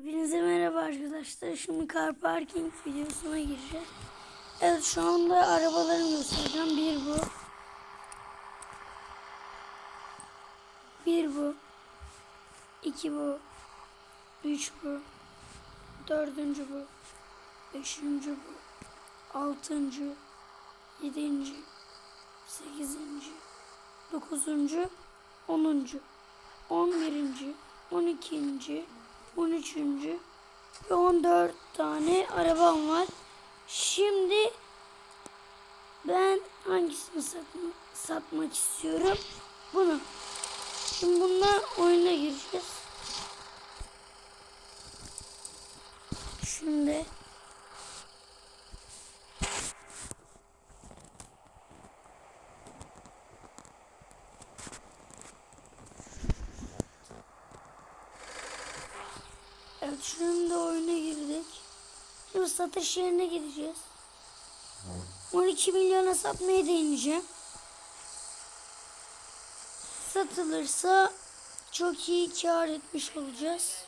Hepinize merhaba arkadaşlar. Şimdi car parking videosuna gireceğiz. Evet şu anda arabalarımı göstereceğim. Bir bu. Bir bu. iki bu. Üç bu. Dördüncü bu. Beşinci bu. Altıncı. Yedinci. Sekizinci. Dokuzuncu. Onuncu. On birinci. On ikinci. 13. ve 14 tane arabam var. Şimdi ben hangisini satma, satmak istiyorum? Bunu. Şimdi bununla oyuna gireceğiz. Şimdi Evet şimdi oyuna girdik. Şimdi satış yerine gideceğiz. 12 milyona satmaya deneyeceğim. Satılırsa çok iyi kar etmiş olacağız.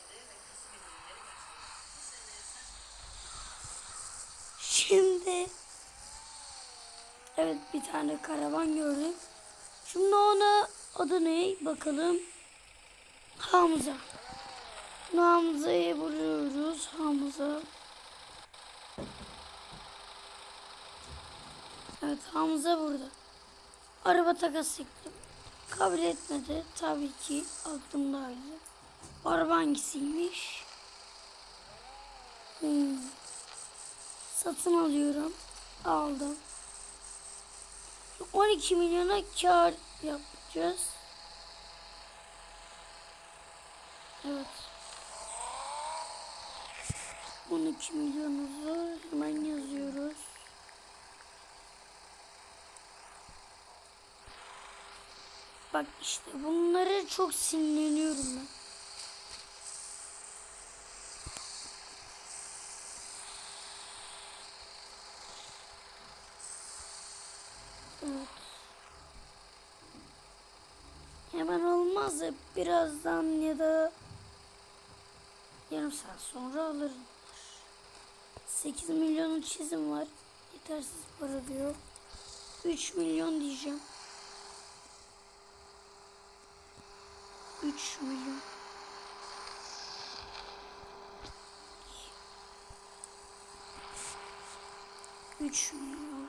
Şimdi evet bir tane karavan gördük. Şimdi ona adı ne bakalım. Hamza. Hamza'yı buluyoruz. Hamza. Evet Hamza burada. Araba takas ettim. Kabul etmedi. Tabii ki aklımdaydı. Araba hangisiymiş? Hmm. Satın alıyorum. Aldım. 12 milyona kar yapacağız. Evet. 12 milyonunuzu hemen yazıyoruz. Bak işte bunları çok sinirleniyorum ben. Evet. Hemen olmaz da birazdan ya da yarım saat sonra alırım. 8 milyonun çizim var. Yetersiz para diyor. 3 milyon diyeceğim. 3 milyon. Üç milyon.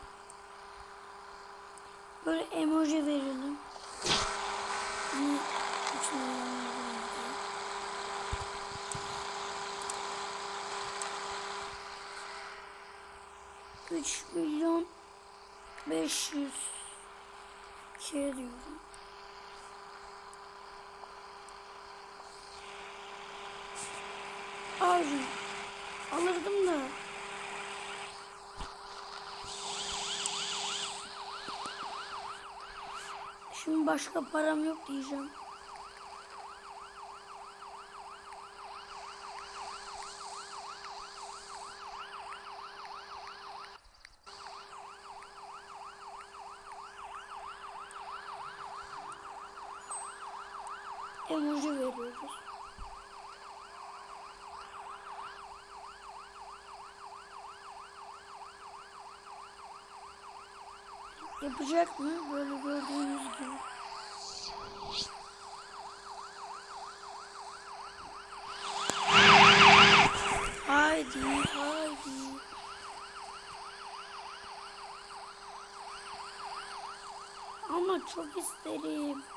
Böyle emoji verelim. Hani üç milyon 3 milyon 500 şey diyorum. Aldım. Alırdım da. Şimdi başka param yok diyeceğim. Emoji veriyoruz. Yapacak mı? Böyle gördüğünüz gibi. Haydi, haydi. Ama çok isterim.